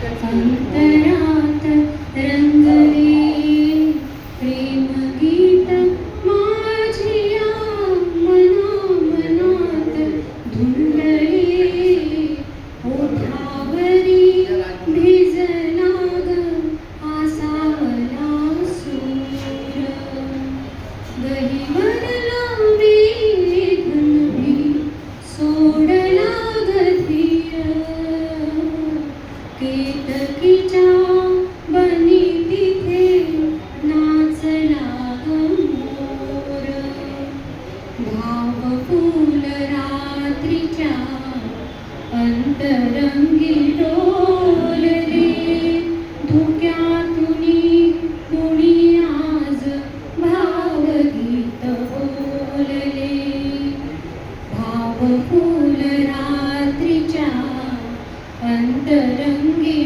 good. Mm -hmm. पावफूल रात्रीच्या अंतरंगी डोलले आज भावगीत रात्रीच्या अंतरंगी